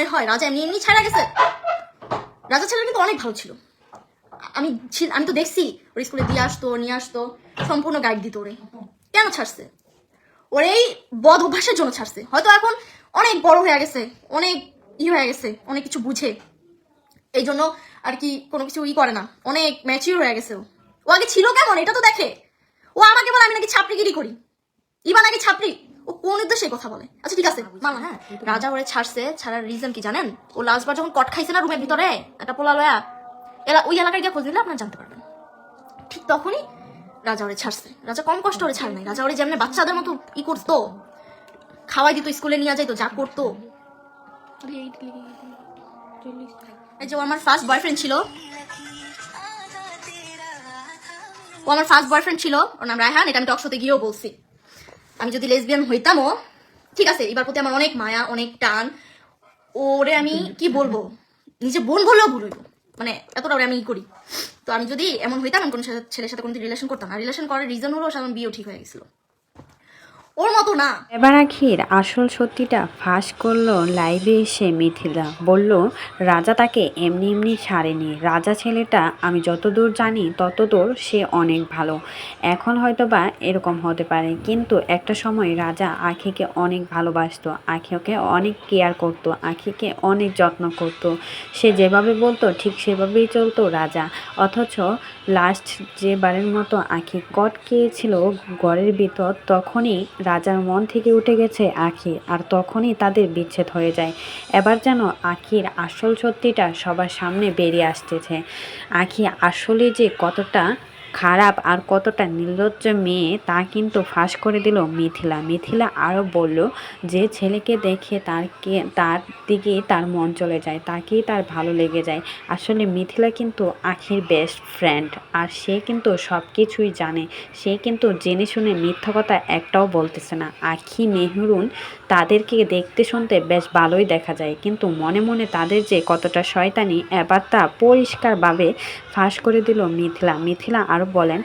মনে হয় রাজা এমনি এমনি ছাড়া গেছে। রাজা ছেলেটা কিন্তু অনেক ভালো ছিল। আমি আমি তো দেখছি, ওর স্কুলে দিয়ে আসতো, নিয়ে আসতো, সম্পূর্ণ গাইড দিত ওরে। কেন ছাড়ছে? ওর এই বদ অভ্যাসের জন্য ছাড়ছে। হয়তো এখন অনেক বড় হয়ে গেছে, অনেক ই হয়ে গেছে, অনেক কিছু বুঝে। এই জন্য আর কি কোনো কিছু ই করে না। অনেক ম্যাচিউর হয়ে গেছে ও। ও আগে ছিল কেমন? এটা তো দেখে। ও আমাকে বলে আমি নাকি ছাপড়িগিরি করি। ইবা নাকি ছাপড়ি ও কোন কথা বলে। আচ্ছা ঠিক আছে মামা। হ্যাঁ রাজা ওরে ছাড়ছে ছাড়ার রিজন কি জানেন? ও লাস্টবার যখন কট খাইছে না রুমের ভিতরে একটা পোলা লয়া এরা ওই এলাকায় গিয়ে খোঁজ দিলে আপনারা জানতে পারবেন। ঠিক তখনই রাজা ওরে ছাড়ছে। রাজা কম কষ্ট ওরে ছাড়ে নাই। রাজা ওরে যেমন বাচ্চাদের মতো ই করতো খাওয়াই দিত স্কুলে নিয়ে যাইতো যা করতো। এই যে আমার ফার্স্ট বয়ফ্রেন্ড ছিল। ও আমার ফার্স্ট বয়ফ্রেন্ড ছিল। ওর নাম রায়হান এটা আমি টক শোতে গিয়েও বলছি। আমি যদি লেসবিয়ান হইতামও, ঠিক আছে, এবার প্রতি আমার অনেক মায়া, অনেক টান। ওরে আমি কি বলব? নিজে বোন বললেও ভুল হইব। মানে এতটা ওরে আমি ই করি। তো আমি যদি এমন হইতাম, আমি কোনো ছেলের সাথে কোনো রিলেশন করতাম না। রিলেশন করার রিজন হলো আমার বিয়েও ঠিক হয়ে গেছিল। ওর মতো না। এবার আখির আসল সত্যিটা ফাঁস করল লাইভে এসে মিথিলা। বলল, রাজা তাকে এমনি এমনি ছাড়েনি। রাজা ছেলেটা আমি যতদূর জানি, ততদূর সে অনেক ভালো। এখন হয়তো বা এরকম হতে পারে। কিন্তু একটা সময় রাজা আখিকে অনেক ভালোবাসতো। আখিকে অনেক কেয়ার করতো। আখিকে অনেক যত্ন করতো। সে যেভাবে বলতো, ঠিক সেভাবেই চলতো রাজা। অথচ লাস্ট যেবারের মতো আখি কট খেয়েছিল ঘরের ভিতর, তখনই রাজার মন থেকে উঠে গেছে আখি আর তখনই তাদের বিচ্ছেদ হয়ে যায়। এবার যেন আখির আসল সত্যিটা সবার সামনে বেরিয়ে আসতেছে। আখি আসলে যে কতটা খারাপ আর কতটা নির্লজ্জ মেয়ে, তা কিন্তু ফাঁস করে দিল মিথিলা। মিথিলা আরও বলল যে ছেলেকে দেখে তার কে, তার দিকে তার মন চলে যায়, তাকেই তার ভালো লেগে যায়। আসলে মিথিলা কিন্তু আখির বেস্ট ফ্রেন্ড আর সে কিন্তু সব কিছুই জানে। সে কিন্তু জেনে শুনে মিথ্যা কথা একটাও বলতেছে না। আখি, মেহরুন তাদেরকে দেখতে শুনতে বেশ ভালোই দেখা যায়, কিন্তু মনে মনে তাদের যে কতটা শয়তানি, এবার তা পরিষ্কারভাবে ফাঁস করে দিল মিথিলা। মিথিলা আরও বলেন,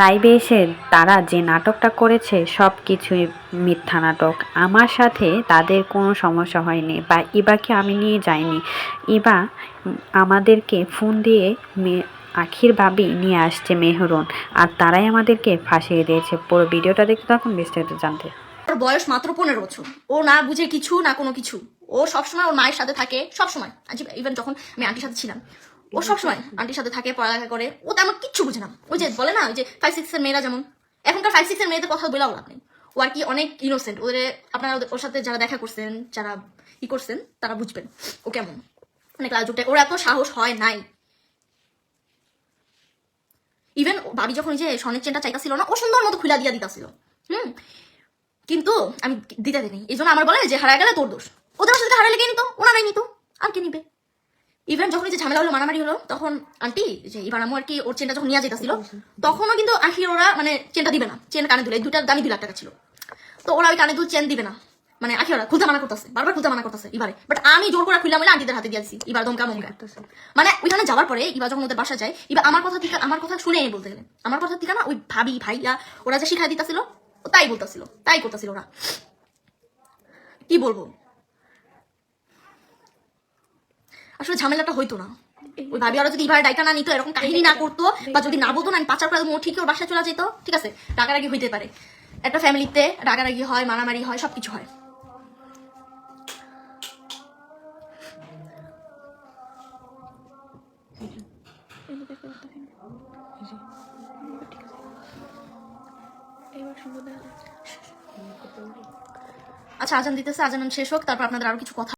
লাইভে এসে তারা যে নাটকটা করেছে, সব কিছুই মিথ্যা নাটক। আমার সাথে তাদের কোনো সমস্যা হয়নি বা ইবাকে আমি নিয়ে যাইনি। ইবা আমাদেরকে ফোন দিয়ে আখির ভাবি নিয়ে আসছে মেহরুন, আর তারাই আমাদেরকে ফাঁসিয়ে দিয়েছে। পুরো ভিডিওটা দেখতে থাকুন বিস্তারিত জানতে। ওর বয়স মাত্র পনেরো বছর। ও না বুঝে কিছু, না কোনো কিছু। ও সবসময় ওর মায়ের সাথে থাকে, সবসময়। ইভেন যখন আমি আন্টির সাথে ছিলাম ও সবসময় আন্টির সাথে থাকে, পড়ালেখা করে। ও তেমন কিচ্ছু বুঝে না। ওই যে বলে না, ওই যে ফাইভ সিক্স এর মেয়েরা যেমন, এখনকার ফাইভ সিক্স এর মেয়েদের কথা বলেও লাভ নেই। ও আর কি অনেক ইনোসেন্ট ওদের, আপনারা ওর সাথে যারা দেখা করছেন, যারা ই করছেন, তারা বুঝবেন ও কেমন। অনেক লাজুকটা ওর এত সাহস হয় নাই। ইভেন ভাবি যখন যে স্বর্ণের চেনটা চাইতাছিল না, ও সুন্দর মতো খুলা দিয়া দিতাছিল। হুম? কিন্তু আমি দিতে দিই এই জন্য আমার বলে যে হারায় গেলে তোর দোষ। ওদের সাথে হারালে কে নিত? ওনারাই নিত। আর কে নিবে? ইভেন যখন এই যে ঝামেলা হলো মারামারি হলো তখন আন্টি যে এবার আমু আর কি ওর চেনটা যখন নিয়ে যেতেছিল তখনও কিন্তু আখির ওরা মানে চেনটা দিবে না। চেন কানে দুলে দুইটা দামি দুই লাখ টাকা ছিল। তো ওরা ওই কানে দুল চেন দিবে না। মানে আখি ওরা খুলতে মানা করতেছে বারবার খুলতে মানা করতেছে এবারে। বাট আমি জোর করে খুললাম বলে আন্টিদের হাতে দিয়েছি এবার দমকা মমকা। মানে ওইখানে যাওয়ার পরে এবার যখন ওদের বাসা যায় এবার আমার কথা থেকে আমার কথা শুনে বলতে গেলে আমার কথা থেকে না ওই ভাবি ভাইয়া ওরা যে শিখাই দিতেছিল তাই বলতেছিল তাই করতেছিল ওরা। কি বলব? আসলে ঝামেলাটা হইতো না। ওই ভাবি ওরা যদি এবার ডাইটা না নিত, এরকম কাহিনী না করতো বা যদি না বলতো না আমি পাচার করে ঠিক ওর বাসায় চলে যেত। ঠিক আছে? রাগারাগি হইতে পারে। একটা ফ্যামিলিতে রাগারাগি হয়, মারামারি হয়, সবকিছু হয়। আচ্ছা আজান দিতেছে, আজান শেষ হোক, তারপর আপনাদের আরও কিছু কথা